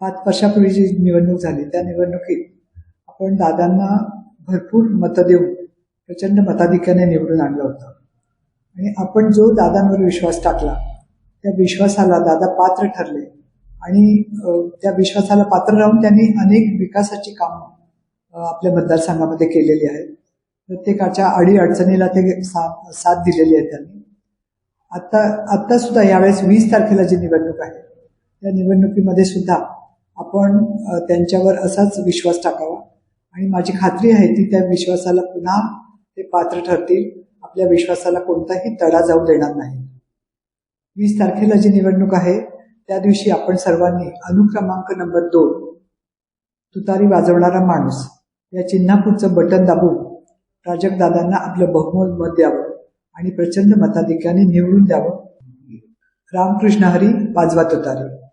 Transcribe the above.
पाच वर्षापूर्वी जी निवडणूक झाली त्या निवडणुकीत आपण दादांना भरपूर मतं देऊन प्रचंड मताधिक्याने निवडून आणलं होतं. आणि आपण जो दादांवर विश्वास टाकला त्या विश्वासाला दादा पात्र ठरले. आणि त्या विश्वासाला पात्र राहून त्यांनी अनेक विकासाची कामं आपल्या मतदारसंघामध्ये केलेली आहेत. प्रत्येकाच्या अडीअडचणीला ते सा- साथ दिलेली आहे त्यांनी. आत्ता आत्तासुद्धा यावेळेस वीस तारखेला जी निवडणूक आहे त्या निवडणुकीमध्ये सुद्धा आपण त्यांच्यावर असाच विश्वास टाकावा. आणि माझी खात्री आहे ती त्या विश्वासाला पुन्हा ते पात्र ठरतील. आपल्या विश्वासाला कोणताही तडा जाऊ देणार नाही. वीस तारखेला जी निवडणूक आहे त्या दिवशी आपण सर्वांनी अनुक्रमांक नंबर दोन तुतारी वाजवणारा माणूस या चिन्हापुढचं बटन दाबून प्राजक्तदादांना आपलं बहुमोल मत द्यावं आणि प्रचंड मताधिक्याने निवडून द्यावं. रामकृष्ण हरी पाजवा तुतारी.